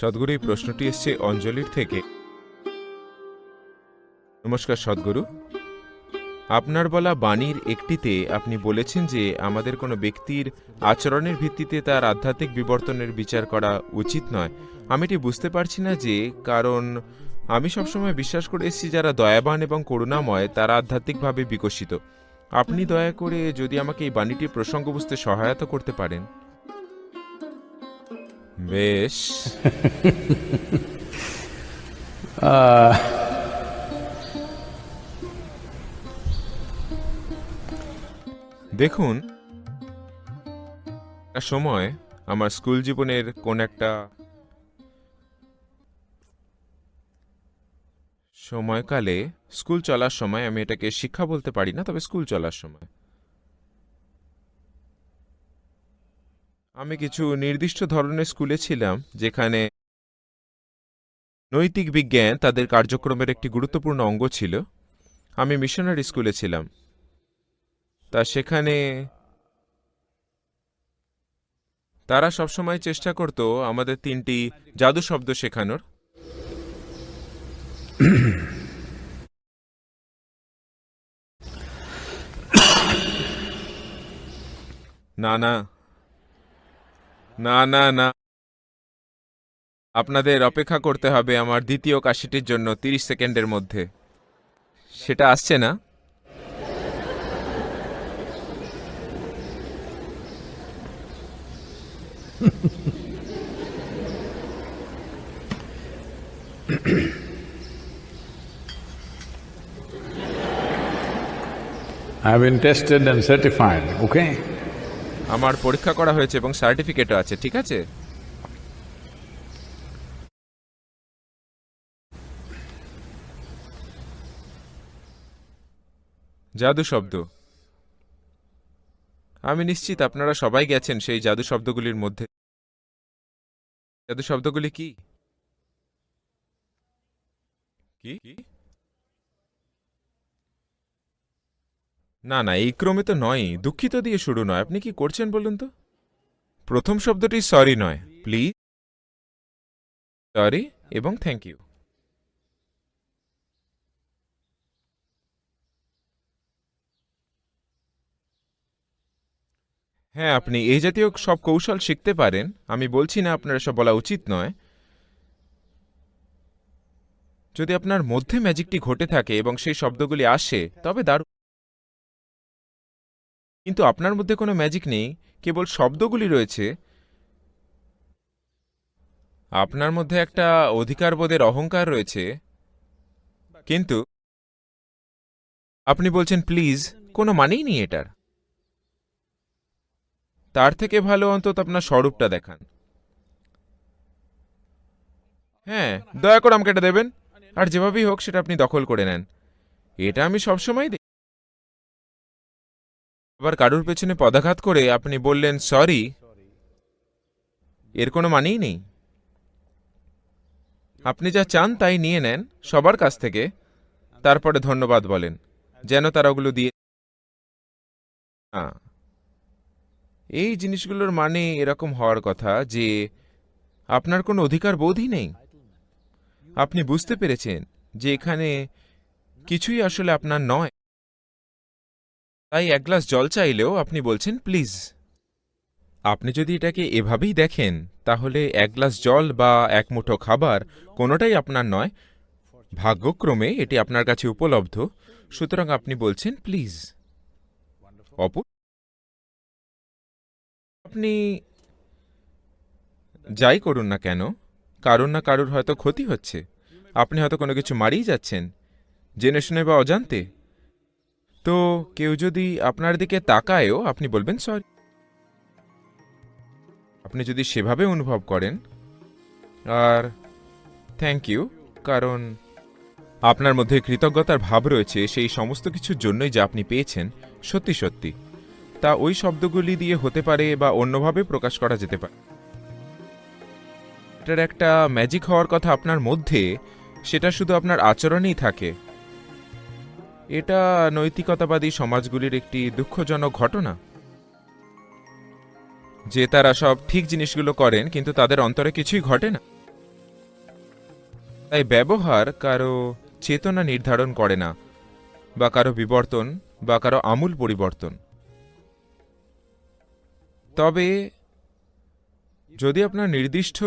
সদ্গুরু, এই প্রশ্নটি এসছে অঞ্জলির থেকে। নমস্কার সদ্গুরু। আপনার বলা বাণীর একটিতে আপনি বলেছেন যে আমাদের কোনো ব্যক্তির আচরণের ভিত্তিতে তার আধ্যাত্মিক বিবর্তনের বিচার করা উচিত নয়। আমি এটি বুঝতে পারছি না যে কারণ আমি সবসময় বিশ্বাস করে এসেছি যারা দয়াবান এবং করুণাময়, তারা আধ্যাত্মিকভাবে বিকশিত। আপনি দয়া করে যদি আমাকে এই বাণীটির প্রসঙ্গ বুঝতে সহায়তা করতে পারেন। বেশ। দেখুন সময় আমার স্কুল জীবনের কোন একটা সময়কালে স্কুল চলার সময় আমি এটাকে শিক্ষা বলতে পারি না তবে স্কুল চলার সময়। আমি কিছু নির্দিষ্ট ধরনের স্কুলে ছিলাম, যেখানে নৈতিক বিজ্ঞান তাদের কার্যক্রমের একটি গুরুত্বপূর্ণ অঙ্গ ছিল। আমি মিশনারি স্কুলে ছিলাম। তা সেখানে তারা সবসময় চেষ্টা করত আমাদের তিনটি জাদু শব্দ শেখানোর। না না। না না না। আপনাদের অপেক্ষা করতে হবে আমার দ্বিতীয় কাশিটির জন্য তিরিশ সেকেন্ডের মধ্যে। সেটা আসছে না? I've been tested and certified, okay? আমার পরীক্ষা করা হয়েছে এবং সার্টিফিকেটও আছে, ঠিক আছে? জাদু শব্দ। আমি নিশ্চিত আপনারা সবাই গেছেন সেই জাদু শব্দগুলির মধ্যে। জাদু শব্দগুলি কি? কি? না না, এই ক্রমে তো নয় দুঃখিত দিয়ে শুরু নয়। আপনি কি করছেন বলুন তো? প্রথম শব্দটি সরি নয়। প্লিজ সরি এবং থ্যাংক ইউ হ্যাঁ আপনি এই জাতীয় সব কৌশল শিখতে পারেন। আমি বলছি না আপনার সব বলা উচিত নয়। যদি আপনার মধ্যে ম্যাজিকটি ঘটে থাকে এবং সেই শব্দগুলি আসে, তবে দারুণ। কিন্তু আপনার মধ্যে কোনো ম্যাজিক নেই, কেবল শব্দগুলি রয়েছে। আপনার মধ্যে একটা অধিকারবোধের অহংকার রয়েছে। কিন্তু আপনি বলছেন, প্লিজ, কোনো মানেই নেই এটার। তার থেকে ভালো অন্তত আপনার স্বরূপটা দেখান। হ্যাঁ দয়া করে আমাকে এটা দেবেন। আর যেভাবেই হোক, সেটা আপনি দখল করে নেন। এটা আমি সবসময় আবার কারুর পেছনে পদাঘাত করে আপনি বললেন, সরি। এর কোনো মানেই নেই। আপনি যা চান তাই নিয়ে নেন, সবার কাছ থেকে। তারপরে ধন্যবাদ বলেন, যেন তারা ওগুলো দিয়ে এই জিনিসগুলোর মানে এরকম হওয়ার কথা যে আপনার কোনো অধিকার বোধই নেই। আপনি বুঝতে পেরেছেন যে এখানে কিছুই আসলে আপনার নয়। তাই এক গ্লাস জল চাইলেও আপনি বলছেন, প্লিজ। আপনি যদি এটাকে এভাবেই দেখেন, তাহলে এক গ্লাস জল বা এক মুঠো খাবার কোনোটাই আপনার নয়। ভাগ্যক্রমে এটি আপনার কাছে উপলব্ধ। সুতরাং আপনি বলছেন, প্লিজ। অপু আপনি যাই করুন না কেন, কারুর না কারুর হয়তো ক্ষতি হচ্ছে। আপনি হয়তো কোনো কিছু মারিয়ে যাচ্ছেন। জেনে শুনে বা অজান্তে। তো কেউ যদি আপনার দিকে তাকায়ও, আপনি বলবেন, সরি। আপনি যদি সেভাবে অনুভব করেন, আর থ্যাংক ইউ, কারণ আপনার মধ্যে কৃতজ্ঞতার ভাব রয়েছে, সেই সমস্ত কিছুর জন্যই যা আপনি পেয়েছেন, সত্যি সত্যি। তা ওই শব্দগুলি দিয়ে হতে পারে বা অন্যভাবে প্রকাশ করা যেতে পারে। এটার একটা ম্যাজিক হওয়ার কথা আপনার মধ্যে, সেটা শুধু আপনার আচরণেই থাকে। এটা নৈতিকতাবাদী সমাজগুলির একটি দুঃখজনক ঘটনা। যে তারা সব ঠিক জিনিসগুলো করেন, কিন্তু তাদের অন্তরে কিছুই ঘটে না। তাই ব্যবহার কারও চেতনা নির্ধারণ করে না, বা কারও বিবর্তন, বা কারও আমূল পরিবর্তন। তবে যদি আপনার নির্দিষ্ট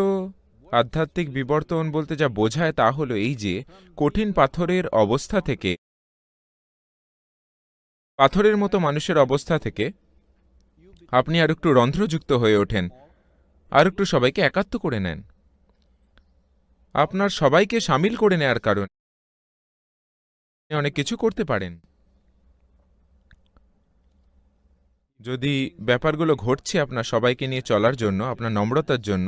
আধ্যাত্মিক বিবর্তন বলতে যা বোঝায় তা হলো এই যে, কঠিন পাথরের অবস্থা থেকে পাথরের মতো মানুষের অবস্থা থেকে আপনি আর একটু রন্ধ্রযুক্ত হয়ে ওঠেন, আর একটু সবাইকে একাত্ম করে নেন। আপনার সবাইকে সামিল করে নেয়ার কারণ অনেক কিছু করতে পারেন। যদি ব্যাপারগুলো ঘটছে আপনার সবাইকে নিয়ে চলার জন্য, আপনার নম্রতার জন্য,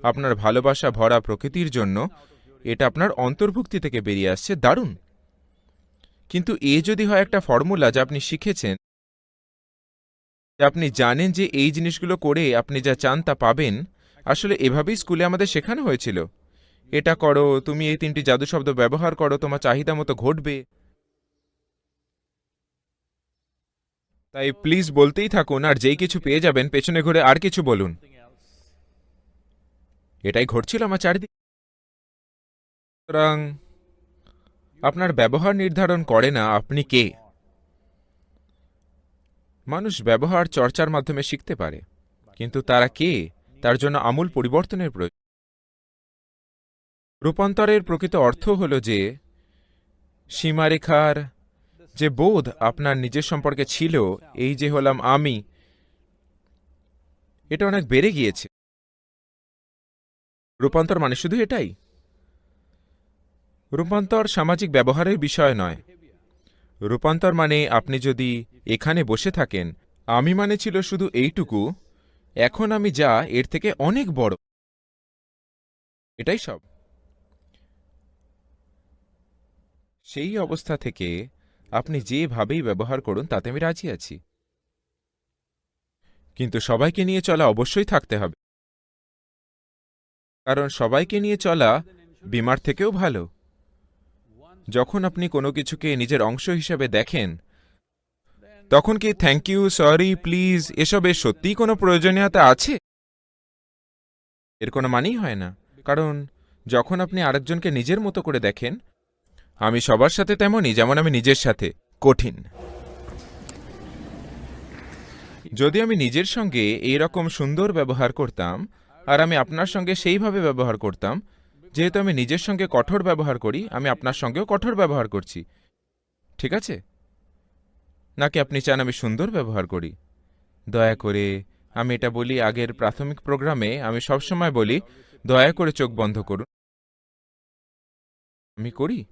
আপনার ভালোবাসা ভরা প্রকৃতির জন্য, এটা আপনার অন্তর্ভুক্তি থেকে বেরিয়ে আসছে, দারুণ। কিন্তু এ যদি হয় একটা ফর্মুলা যা আপনি শিখেছেন আপনি জানেন যে এই জিনিসগুলো করে আপনি যা চান তা পাবেন, আসলে এভাবেই স্কুলে আমাদের শেখানো হয়েছিল। এটা করো, তুমি এই তিনটি জাদু শব্দ ব্যবহার করো, তোমার চাহিদা মতো ঘটবে। তাই প্লিজ বলতেই থাকুন, আর যেই কিছু পেয়ে যাবেন, পেছনে ঘুরে আর কিছু বলুন। এটাই ঘটছিল আমার চারিদিকে। সুতরাং আপনার ব্যবহার নির্ধারণ করে না আপনি কে? মানুষ ব্যবহার চর্চার মাধ্যমে শিখতে পারে, কিন্তু তারা কে? তার জন্য আমূল পরিবর্তনের প্রয়োজন। রূপান্তরের প্রকৃত অর্থ হল যে, সীমারেখার যে বোধ আপনার নিজের সম্পর্কে ছিল, এই যে হলাম আমি, এটা অনেক বেড়ে গিয়েছে। রূপান্তর মানে শুধু এটাই? রূপান্তর সামাজিক ব্যবহারের বিষয় নয়। রূপান্তর মানে আপনি যদি এখানে বসে থাকেন, আমি মানে ছিল শুধু এইটুকু, এখন আমি যা, এর থেকে অনেক বড়। এটাই সব। সেই অবস্থা থেকে আপনি যেভাবেই ব্যবহার করুন, তাতে আমি রাজি আছি। কিন্তু সবাইকে নিয়ে চলা অবশ্যই থাকতে হবে। কারণ সবাইকে নিয়ে চলা বিমার থেকেও ভালো। যখন আপনি কোনো কিছুকে নিজের অংশ হিসেবে দেখেন, তখন কি থ্যাংক ইউ সরি প্লিজ এসবের সত্যিই কোনো প্রয়োজনীয়তা আছে? এর কোনো মানেই হয় না। কারণ, যখন আপনি আরেকজনকে নিজের মতো করে দেখেন, আমি সবার সাথে তেমনই, যেমন আমি নিজের সাথে, কঠিন। যদি আমি নিজের সঙ্গে এই রকম সুন্দর ব্যবহার করতাম, আর আমি আপনার সঙ্গে সেইভাবে ব্যবহার করতাম যেহেতু আমি নিজের সঙ্গে কঠোর ব্যবহার করি, আমি আপনার সঙ্গেও কঠোর ব্যবহার করছি। ঠিক আছে? নাকি আপনি চান আমি সুন্দর ব্যবহার করি? দয়া করে আমি এটা বলি আগের প্রাথমিক প্রোগ্রামে আমি সবসময় বলি, দয়া করে চোখ বন্ধ করুন। আমি করি?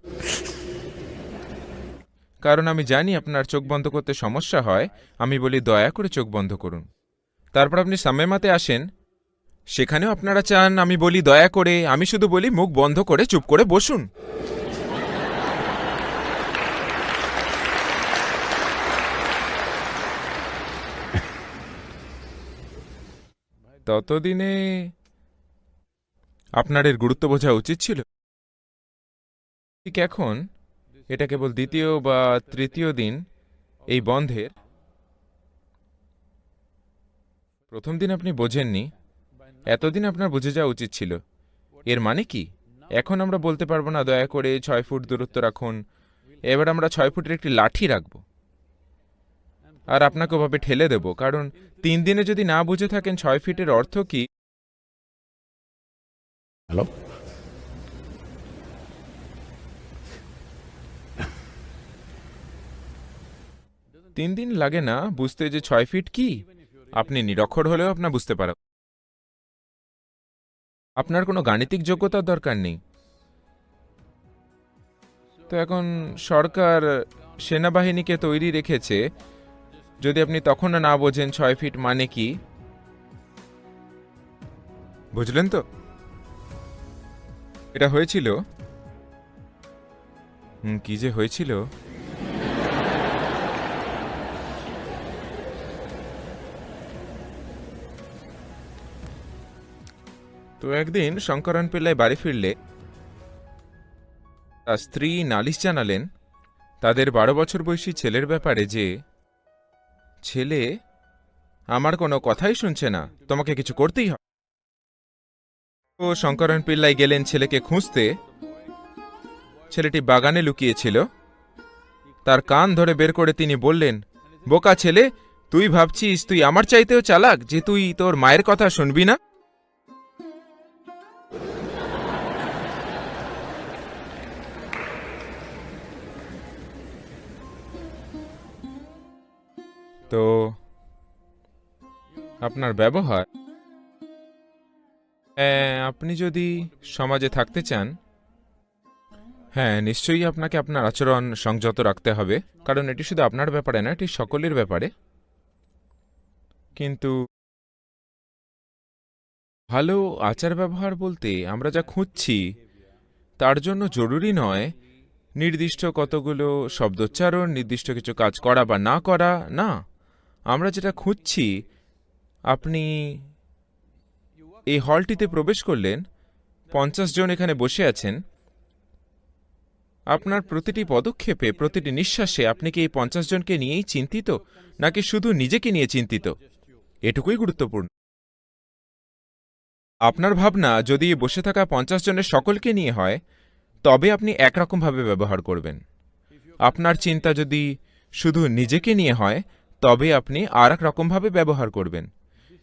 কারণ আমি জানি আপনার চোখ বন্ধ করতে সমস্যা হয়, আমি বলি দয়া করে চোখ বন্ধ করুন। তারপর আপনি সামেমাতে আসেন সেখানেও আপনারা চান আমি বলি দয়া করে, আমি শুধু বলি মুখ বন্ধ করে চুপ করে বসুন। ততদিনে আপনার এর গুরুত্ব বোঝা উচিত ছিল। ঠিক এখন, এটা কেবল দ্বিতীয় বা তৃতীয় দিন এই বন্ধের। প্রথম দিন আপনি বোঝেননি। এতদিন আপনার বুঝে যাওয়া উচিত ছিল। এর মানে কি? এখন আমরা বলতে পারব না দয়া করে ছয় ফুট দূরত্ব রাখুন। এবার আমরা ছয় ফুটের একটি লাঠি রাখব। আর আপনাকে ওভাবে ঠেলে দেব কারণ তিন দিনে যদি না বুঝে থাকেন ছয় ফিটের অর্থ কি? Hello? তিন দিন লাগে না বুঝতে যে ছয় ফিট কি? আপনি নিরক্ষর হলেও আপনার বুঝতে পারেন আপনার কোনো গাণিতিক যোগ্যতার দরকার নেই। তো এখন সরকার সেনাবাহিনীকে তৈরি রেখেছে। যদি আপনি তখনও না বোঝেন ছয় ফিট মানে কি। বুঝলেন তো? এটা হয়েছিল? কি যে হয়েছিল? তো একদিন শঙ্করন পিল্লাই বাড়ি ফিরলে তার স্ত্রী নালিশ জানালেন, তাদের বারো বছর বয়সী ছেলের ব্যাপারে যে ছেলে আমার কোনো কথাই শুনছে না, তোমাকে কিছু করতেই হবে। ও শঙ্করন পিল্লাই গেলেন ছেলেকে খুঁজতে। ছেলেটি বাগানে লুকিয়েছিল। তার কান ধরে বের করে তিনি বললেন, বোকা ছেলে, তুই ভাবছিস তুই আমার চাইতেও চালাক যে তুই তোর মায়ের কথা শুনবি না? তো আপনার ব্যবহার? হ্যাঁ, আপনি যদি সমাজে থাকতে চান হ্যাঁ নিশ্চয়ই আপনাকে আপনার আচরণ সংযত রাখতে হবে কারণ এটি শুধু আপনার ব্যাপারে না এটি সকলের ব্যাপারে। কিন্তু ভালো আচার ব্যবহার বলতে আমরা যা খুঁজছি তার জন্য জরুরি নয় নির্দিষ্ট কতগুলো শব্দোচ্চারণ নির্দিষ্ট কিছু কাজ করা বা না করা না। আমরা যেটা খুঁজছি, আপনি এই হলটিতে প্রবেশ করলেন, পঞ্চাশ জন এখানে বসে আছেন। আপনার প্রতিটি পদক্ষেপে, প্রতিটি নিঃশ্বাসে আপনি কি এই পঞ্চাশ জনকে নিয়েই চিন্তিত, নাকি শুধু নিজেকে নিয়ে চিন্তিত? এটুকুই গুরুত্বপূর্ণ। আপনার ভাবনা, যদি বসে থাকা পঞ্চাশ জনের সকলকে নিয়ে হয়, তবে আপনি একরকমভাবে ব্যবহার করবেন। আপনার চিন্তা যদি শুধু নিজেকে নিয়ে হয় তবে আপনি আর এক রকমভাবে ব্যবহার করবেন।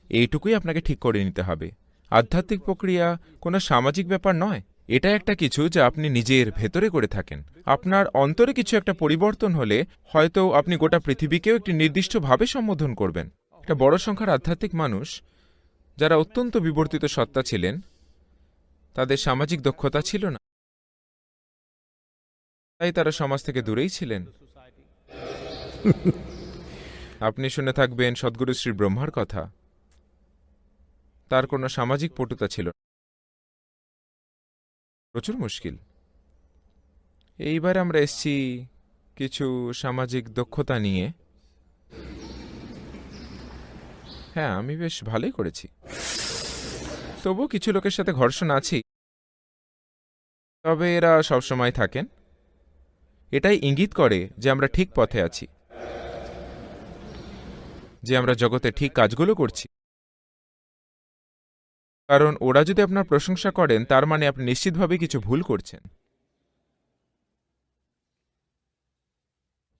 এইটুকুই আপনাকে ঠিক করে নিতে হবে। আধ্যাত্মিক প্রক্রিয়া কোনো সামাজিক ব্যাপার নয়। এটা একটা কিছু যা আপনি নিজের ভেতরে করে থাকেন। আপনার অন্তরে কিছু একটা পরিবর্তন হলে হয়তো আপনি গোটা পৃথিবীকেও একটি নির্দিষ্টভাবে সম্বোধন করবেন। একটা বড় সংখ্যার আধ্যাত্মিক মানুষ, যারা অত্যন্ত বিবর্তিত সত্তা ছিলেন, তাদের সামাজিক দক্ষতা ছিল না। তাই তারা সমাজ থেকে দূরেই ছিলেন। আপনি শুনে থাকবেন সদ্গুরু শ্রী ব্রহ্মার কথা। তার কোনো সামাজিক পটুতা ছিল। প্রচুর মুশকিল। এইবার আমরা এসছি কিছু সামাজিক দক্ষতা নিয়ে। হ্যাঁ আমি বেশ ভালোই করেছি। তবু কিছু লোকের সাথে ঘর্ষণ আছি। তবে এরা সবসময় থাকেন। এটাই ইঙ্গিত করে যে আমরা ঠিক পথে আছি। যে আমরা জগতে ঠিক কাজগুলো করছি। কারণ ওরা যদি আপনার প্রশংসা করেন, তার মানে আপনি নিশ্চিতভাবে কিছু ভুল করছেন।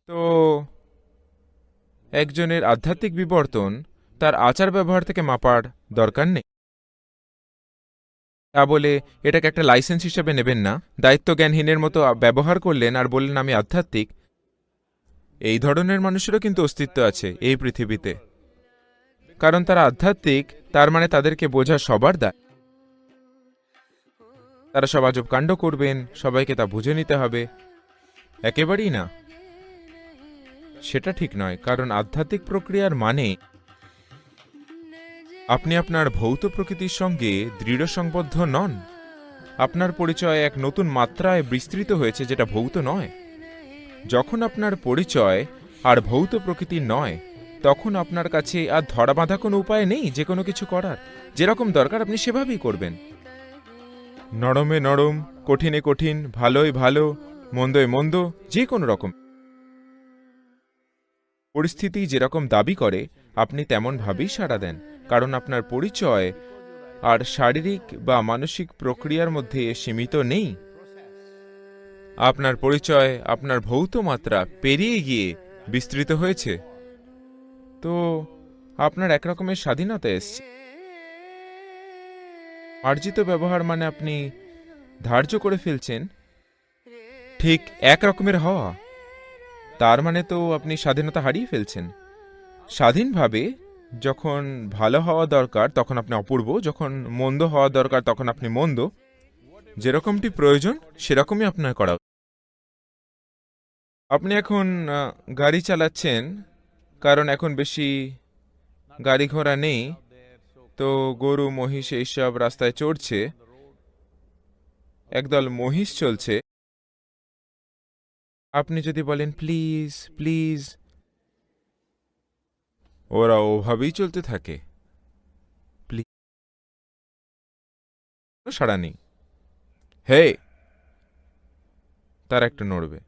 তো, একজনের আধ্যাত্মিক বিবর্তন তার আচার ব্যবহার থেকে মাপার দরকার নেই। তা বলে এটাকে একটা লাইসেন্স হিসেবে নেবেন না। দায়িত্ব জ্ঞানহীনের মতো ব্যবহার করলেন আর বললেন, আমি আধ্যাত্মিক। এই ধরনের মানুষেরও কিন্তু অস্তিত্ব আছে এই পৃথিবীতে। কারণ তারা আধ্যাত্মিক, তার মানে তাদেরকে বোঝা সবার দায়। তারা সব আজব কাণ্ড করবেন, সবাইকে তা বুঝে নিতে হবে। একেবারেই না। সেটা ঠিক নয়, কারণ আধ্যাত্মিক প্রক্রিয়ার মানে আপনি আপনার ভৌত প্রকৃতির সঙ্গে দৃঢ় সংবদ্ধ নন। আপনার পরিচয় এক নতুন মাত্রায় বিস্তৃত হয়েছে, যেটা ভৌত নয়। যখন আপনার পরিচয় আর ভৌত প্রকৃতি নয়, তখন আপনার কাছে আর ধরা বাঁধা কোনো উপায় নেই, যে কোনো কিছু করার। যেরকম দরকার আপনি সেভাবেই করবেন। নরমে নরম, কঠিনে কঠিন ভালোই ভালো, মন্দয় মন্দ, যে কোনো রকম। পরিস্থিতি যেরকম দাবি করে, আপনি তেমনভাবেই সাড়া দেন। কারণ আপনার পরিচয় আর শারীরিক বা মানসিক প্রক্রিয়ার মধ্যে সীমিত নেই। আপনার পরিচয়, আপনার ভৌত মাত্রা পেরিয়ে গিয়ে বিস্তৃত হয়েছে। তো, আপনার একরকমের স্বাধীনতা এসছে। মার্জিত ব্যবহার মানে আপনি ধার্য করে ফেলছেন। ঠিক এক রকমের হওয়া। তার মানে তো আপনি স্বাধীনতা হারিয়ে ফেলছেন। স্বাধীনভাবে যখন ভালো হওয়া দরকার, তখন আপনি অপূর্ব। যখন মন্দ হওয়া দরকার, তখন আপনি মন্দ। যেরকমটি প্রয়োজন, সেরকমই আপনার করা। আপনি এখন গাড়ি চালাচ্ছেন, কারণ এখন বেশি গাড়ি ঘোড়া নেই, তো গরু, মহিষ এইসব রাস্তায় চড়ছে। একদল মহিষ চলছে। আপনি যদি বলেন, প্লিজ প্লিজ, ওরা ওভাবেই চলতে থাকে। সাড়া নেই। হে তারা একটু নড়বে।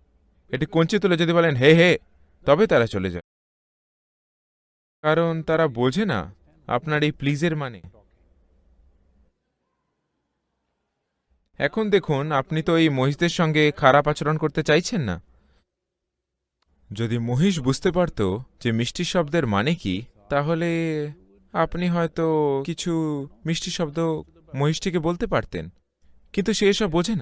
এটি কঞ্চি তুলে যদি বলেন, হে হে, তবে তারা চলে যায়। কারণ তারা বোঝে না আপনার এই প্লিজের মানে। এখন দেখুন, আপনি তো এই মহিষদের সঙ্গে খারাপ আচরণ করতে চাইছেন না। যদি মহিষ বুঝতে পারত যে মিষ্টি শব্দের মানে কি, তাহলে আপনি হয়তো কিছু মিষ্টি শব্দ মহিষটিকে বলতে পারতেন। কিন্তু সে এসব বোঝে না।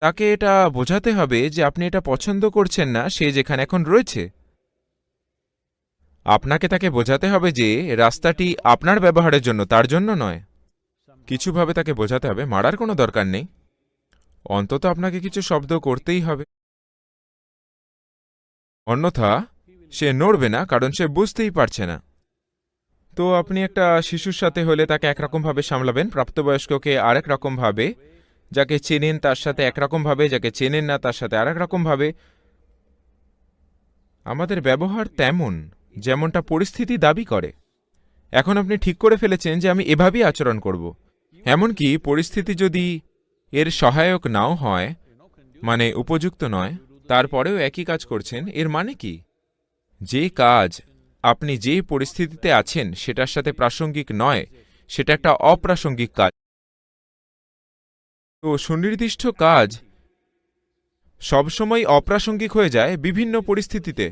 তাকে এটা বোঝাতে হবে যে আপনি এটা পছন্দ করছেন না, সে যেখানে এখন রয়েছে। আপনাকে তাকে বোঝাতে হবে যে রাস্তাটি আপনার ব্যবহারের জন্য, তার জন্য নয়। কিছুভাবে তাকে বোঝাতে হবে, মারার কোনো দরকার নেই। অন্তত আপনাকে কিছু শব্দ করতেই হবে। অন্যথা, সে নড়বে না, কারণ সে বুঝতেই পারছে না। তো আপনি একটা শিশুর সাথে হলে তাকে একরকমভাবে সামলাবেন, প্রাপ্তবয়স্ককে আরেক রকমভাবে যাকে চেনেন তার সাথে একরকমভাবে, যাকে চেনেন না তার সাথে আরেক রকমভাবে। আমাদের ব্যবহার তেমন যেমনটা পরিস্থিতি দাবি করে। এখন আপনি ঠিক করে ফেলেছেন যে আমি এভাবেই আচরণ করব। এমনকি পরিস্থিতি যদি এর সহায়ক নাও হয় মানে উপযুক্ত নয়, তারপরেও একই কাজ করছেন, এর মানে কি? যে কাজ আপনি যে পরিস্থিতিতে আছেন, সেটার সাথে প্রাসঙ্গিক নয়, সেটা একটা অপ্রাসঙ্গিক কাজ। তো সুনির্দিষ্ট কাজ সবসময় অপ্রাসঙ্গিক হয়ে যায় বিভিন্ন পরিস্থিতিতে।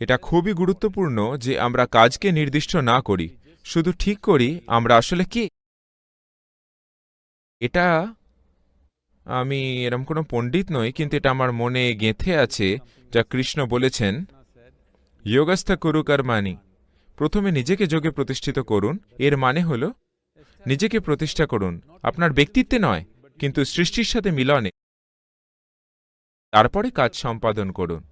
এটা খুবই গুরুত্বপূর্ণ যে আমরা কাজকে নির্দিষ্ট না করি, শুধু ঠিক করি আমরা আসলে কি? এটা আমি এরম কোনো পণ্ডিত নই, কিন্তু এটা আমার মনে গেঁথে আছে, যা কৃষ্ণ বলেছেন, যোগস্থ করু কর্মানি প্রথমে নিজেকে যোগে প্রতিষ্ঠিত করুন, এর মানে হল নিজেকে প্রতিষ্ঠা করুন। আপনার ব্যক্তিত্বে নয়, কিন্তু সৃষ্টির সাথে মিলনে। তারপরে কাজ সম্পাদন করুন।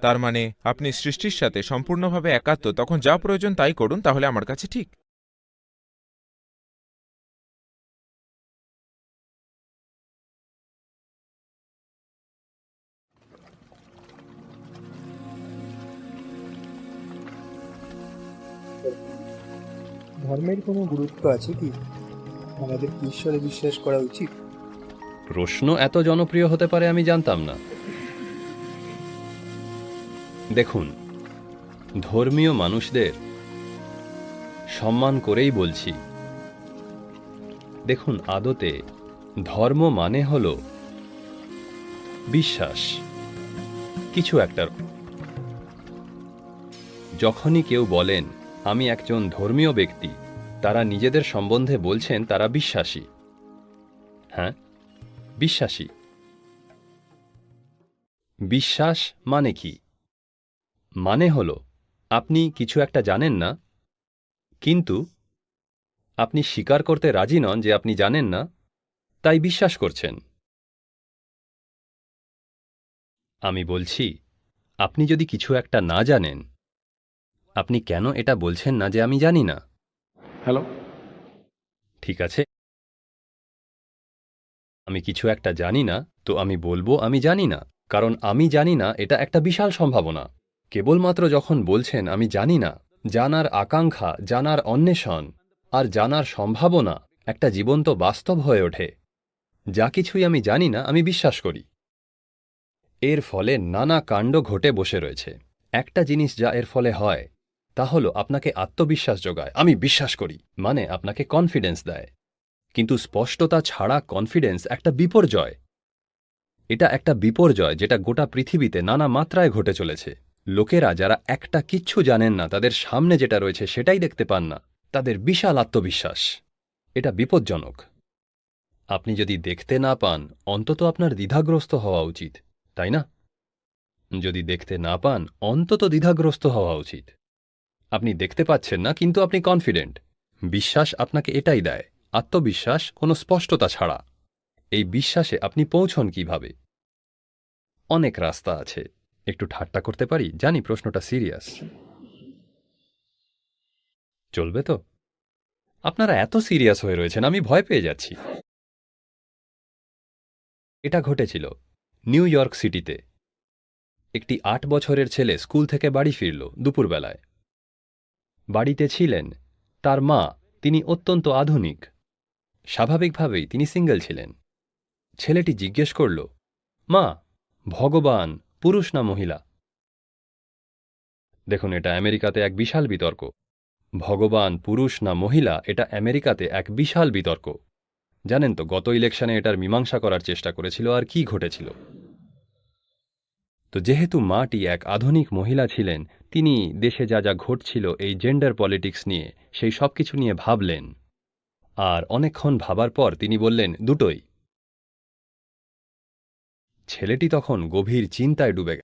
তার মানে আপনি সৃষ্টির সাথে সম্পূর্ণভাবে একাত্ম, তখন যা প্রয়োজন তাই করুন, তাহলে আমার কাছে ঠিক। ধর্মের কোনো গুরুত্ব আছে কি? আমাদের ঈশ্বরে বিশ্বাস করা উচিত? প্রশ্ন এত জনপ্রিয় হতে পারে আমি জানতাম না। দেখুন, ধর্মীয় মানুষদের সম্মান করেই বলছি। দেখুন, আদতে ধর্ম মানে হল বিশ্বাস। কিছু একটার যখনই কেউ বলেন, আমি একজন ধর্মীয় ব্যক্তি তারা নিজেদের সম্বন্ধে বলছেন তারা বিশ্বাসী। হ্যাঁ? বিশ্বাসী। বিশ্বাস মানে কি? মানে হল, আপনি কিছু একটা জানেন না, কিন্তু আপনি স্বীকার করতে রাজি নন যে আপনি জানেন না, তাই বিশ্বাস করছেন। আমি বলছি, আপনি যদি কিছু একটা না জানেন, আপনি কেন এটা বলছেন না যে আমি জানি না? Hello? ঠিক আছে। আমি কিছু একটা জানি না, তো আমি বলব আমি জানি না। কারণ আমি জানি না, এটা একটা বিশাল সম্ভাবনা। কেবলমাত্র যখন বলছেন আমি জানি না, জানার আকাঙ্ক্ষা, জানার অন্বেষণ, আর জানার সম্ভাবনা একটা জীবন্ত বাস্তব হয়ে ওঠে। যা কিছুই আমি জানি না, আমি বিশ্বাস করি। এর ফলে নানা কাণ্ড ঘটে বসে রয়েছে। একটা জিনিস যা এর ফলে হয় তা হলো আপনাকে আত্মবিশ্বাস যোগায়। আমি বিশ্বাস করি মানে আপনাকে কনফিডেন্স দেয়। কিন্তু স্পষ্টতা ছাড়া কনফিডেন্স একটা বিপর্যয়। এটা একটা বিপর্যয় যেটা গোটা পৃথিবীতে নানা মাত্রায় ঘটে চলেছে। লোকেরা যারা একটা কিচ্ছু জানেন না, তাদের সামনে যেটা রয়েছে সেটাই দেখতে পান না। তাদের বিশাল আত্মবিশ্বাস। এটা বিপজ্জনক। আপনি যদি দেখতে না পান, অন্তত আপনার দ্বিধাগ্রস্ত হওয়া উচিত, তাই না? যদি দেখতে না পান, অন্তত দ্বিধাগ্রস্ত হওয়া উচিত। আপনি দেখতে পাচ্ছেন না, কিন্তু আপনি কনফিডেন্ট বিশ্বাস আপনাকে এটাই দেয়, আত্মবিশ্বাস কোনো স্পষ্টতা ছাড়া। এই বিশ্বাসে আপনি পৌঁছন কীভাবে? অনেক রাস্তা আছে। একটু ঠাট্টা করতে পারি? জানি প্রশ্নটা সিরিয়াস চলবে তো? আপনারা এত সিরিয়াস হয়ে রয়েছেন, আমি ভয় পেয়ে যাচ্ছি। এটা ঘটেছিল নিউ ইয়র্ক সিটিতে। একটি আট বছরের ছেলে স্কুল থেকে বাড়ি ফিরল দুপুরবেলায়। বাড়িতে ছিলেন। তার মা তিনি অত্যন্ত আধুনিক। স্বাভাবিকভাবেই তিনি সিঙ্গেল ছিলেন। ছেলেটি জিজ্ঞেস করল, মা, ভগবান পুরুষ না মহিলা? দেখুন, এটা আমেরিকাতে এক বিশাল বিতর্ক। ভগবান পুরুষ না মহিলা, এটা আমেরিকাতে এক বিশাল বিতর্ক। জানেন তো, গত ইলেকশনে এটার মীমাংসা করার চেষ্টা করেছিল আর কি ঘটেছিল। তো যেহেতু মাটি এক আধুনিক মহিলা ছিলেন, তিনি দেশে যা যা ঘটছিল এই জেন্ডার পলিটিক্স নিয়ে, সেই সব কিছু নিয়ে ভাবলেন। আর অনেকক্ষণ ভাবার পর তিনি বললেন, দুটোই। ছেলেটি তখন গভীর চিন্তায় ডুবে গেল।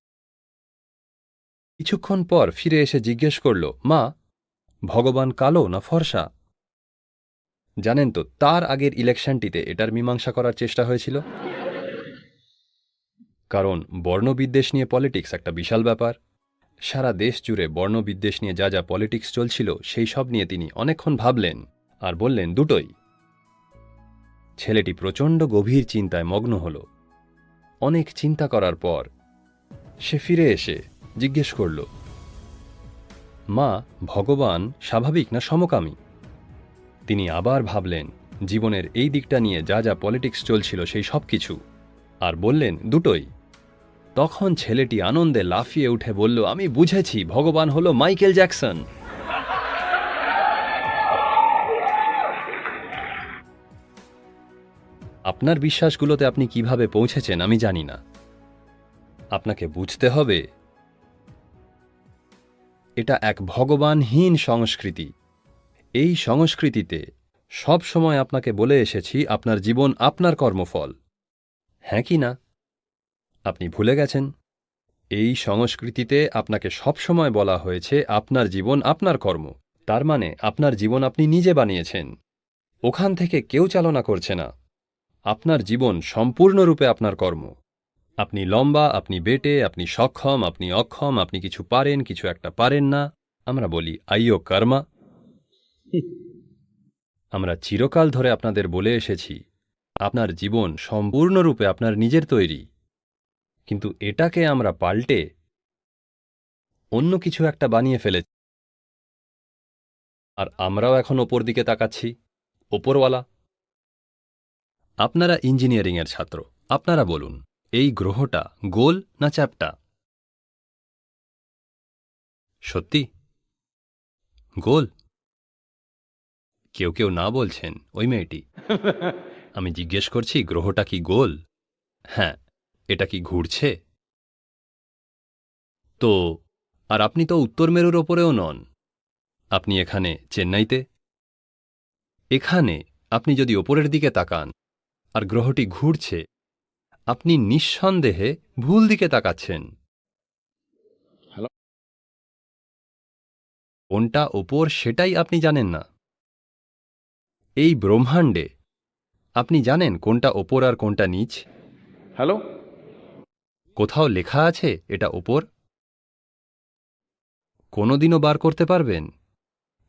কিছুক্ষণ পর ফিরে এসে জিজ্ঞেস করল, মা, ভগবান কালো না ফর্সা? জানেন তো, তার আগের ইলেকশনটিতে এটার মীমাংসা করার চেষ্টা হয়েছিল। কারণ বর্ণবিদ্বেষ নিয়ে পলিটিক্স একটা বিশাল ব্যাপার। সারা দেশ জুড়ে বর্ণবিদ্বেষ নিয়ে যা যা পলিটিক্স চলছিল, সেই সব নিয়ে তিনি অনেকক্ষণ ভাবলেন আর বললেন, দুটোই। ছেলেটি প্রচণ্ড গভীর চিন্তায় মগ্ন হল। অনেক চিন্তা করার পর সে ফিরে এসে জিজ্ঞেস করল, মা, ভগবান স্বাভাবিক না সমকামী? তিনি আবার ভাবলেন, জীবনের এই দিকটা নিয়ে যা যা পলিটিক্স চলছিল, সেই সব কিছু আর বললেন, দুটোই। তখন ছেলেটি আনন্দে লাফিয়ে উঠে বলল, আমি বুঝেছি, ভগবান হলো মাইকেল জ্যাকসন। আপনার বিশ্বাসগুলোতে আপনি কীভাবে পৌঁছেছেন আমি জানি না। আপনাকে বুঝতে হবে, এটা এক ভগবানহীন সংস্কৃতি। এই সংস্কৃতিতে সব সময় আপনাকে বলে এসেছি, আপনার জীবন আপনার কর্মফল। হ্যাঁ কি না? আপনি ভুলে গেছেন? এই সংস্কৃতিতে আপনাকে সবসময় বলা হয়েছে, আপনার জীবন আপনার কর্ম। তার মানে আপনার জীবন আপনি নিজে বানিয়েছেন। ওখান থেকে কেউ চালনা করছে না। আপনার জীবন সম্পূর্ণরূপে আপনার কর্ম। আপনি লম্বা, আপনি বেটে, আপনি সক্ষম, আপনি অক্ষম, আপনি কিছু পারেন, কিছু একটা পারেন না। আমরা বলি আইও কর্মা। আমরা চিরকাল ধরে আপনাদের বলে এসেছি, আপনার জীবন সম্পূর্ণরূপে আপনার নিজের তৈরি। কিন্তু এটাকে আমরা পাল্টে অন্য কিছু একটা বানিয়ে ফেলেছি। আর আমরাও এখন ওপর দিকে তাকাচ্ছি ওপরওয়ালা। আপনারা ইঞ্জিনিয়ারিংয়ের ছাত্র আপনারা বলুন এই গ্রহটা গোল না চ্যাপটা? সত্যি? গোল? কেউ কেউ না বলছেন ওই মেয়েটি। আমি জিজ্ঞেস করছি গ্রহটা কি গোল? হ্যাঁ এটা কি ঘুরছে? তো আর আপনি তো উত্তর মেরুর ওপরেও নন। আপনি এখানে চেন্নাইতে? এখানে আপনি যদি ওপরের দিকে তাকান আর গ্রহটি ঘুরছে আপনি নিঃসন্দেহে ভুল দিকে তাকাচ্ছেন। কোনটা ওপর সেটাই আপনি জানেন না। এই ব্রহ্মাণ্ডে আপনি জানেন কোনটা ওপর আর কোনটা নিচ? হ্যালো? কোথাও লেখা আছে এটা ওপর? কোনোদিনও বার করতে পারবেন?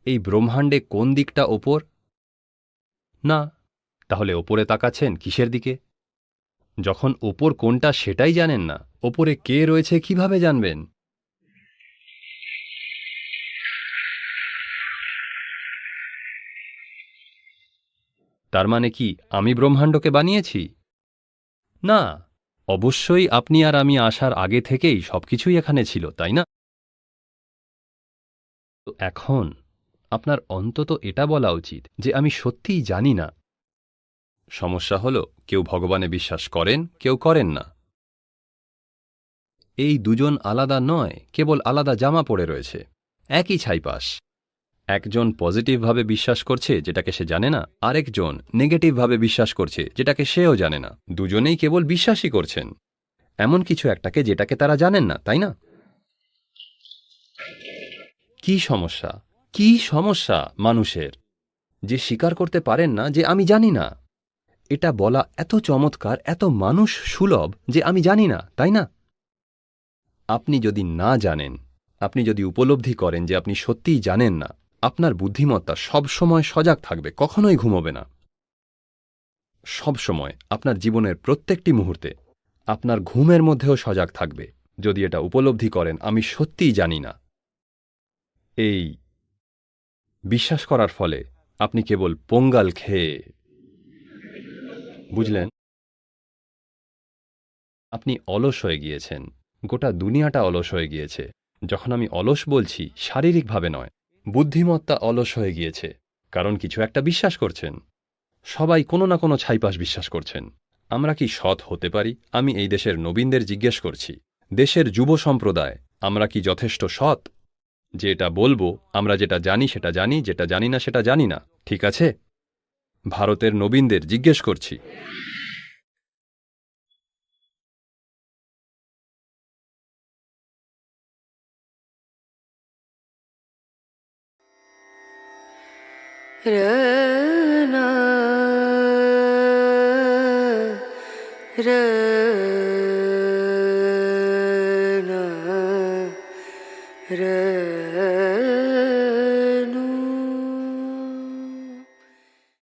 এই ব্রহ্মাণ্ডে কোন দিকটা ওপর? না, তাহলে ওপরে তাকাচ্ছেন কিসের দিকে? যখন ওপর কোনটা সেটাই জানেন না, ওপরে কে রয়েছে কীভাবে জানবেন? তার মানে কি আমি ব্রহ্মাণ্ডকে বানিয়েছি? না। অবশ্যই আপনি আর আমি আসার আগে থেকেই সবকিছুই এখানে ছিল, তাই না? তো এখন আপনার অন্তত এটা বলা উচিত যে আমি সত্যিই জানি না। সমস্যা হল, কেউ ভগবানে বিশ্বাস করেন, কেউ করেন না। এই দুজন আলাদা নয়, কেবল আলাদা জামা পড়ে রয়েছে। একই ছাইপাশ। একজন পজিটিভভাবে বিশ্বাস করছে যেটাকে সে জানে না, আরেকজন নেগেটিভভাবে বিশ্বাস করছে যেটাকে সেও জানে না। দুজনেই কেবল বিশ্বাসই করছেন। এমন কিছু একটাকে যেটাকে তারা জানেন না, তাই না? কি সমস্যা? কি সমস্যা মানুষের? যে স্বীকার করতে পারেন না যে আমি জানি না। এটা বলা এত চমৎকার, এত মানুষ সুলভ যে আমি জানি না, তাই না? আপনি যদি না জানেন, আপনি যদি উপলব্ধি করেন যে আপনি সত্যিই জানেন না আপনার বুদ্ধিমত্তা সবসময় সজাগ থাকবে, কখনোই ঘুমোবে না। সবসময় আপনার জীবনের প্রত্যেকটি মুহূর্তে আপনার ঘুমের মধ্যেও সজাগ থাকবে, যদি এটা উপলব্ধি করেন, আমি সত্যিই জানি না। এই বিশ্বাস করার ফলে আপনি কেবল পোঙ্গাল খেয়ে বুঝলেন? আপনি অলস হয়ে গিয়েছেন, গোটা দুনিয়াটা অলস হয়ে গিয়েছে। যখন আমি অলস বলছি, শারীরিকভাবে নয় বুদ্ধিমত্তা অলস হয়ে গিয়েছে, কারণ কিছু একটা বিশ্বাস করছেন। সবাই কোনো না কোনো ছাইপাশ বিশ্বাস করছেন। আমরা কি সৎ হতে পারি? আমি এই দেশের নবীনদের জিজ্ঞেস করছি। দেশের যুব সম্প্রদায়, আমরা কি যথেষ্ট সৎ? যে এটা বলব, আমরা যেটা জানি সেটা জানি, যেটা জানি না সেটা জানি না, ঠিক আছে? ভারতের নবীনদের জিজ্ঞেস করছি। Rana,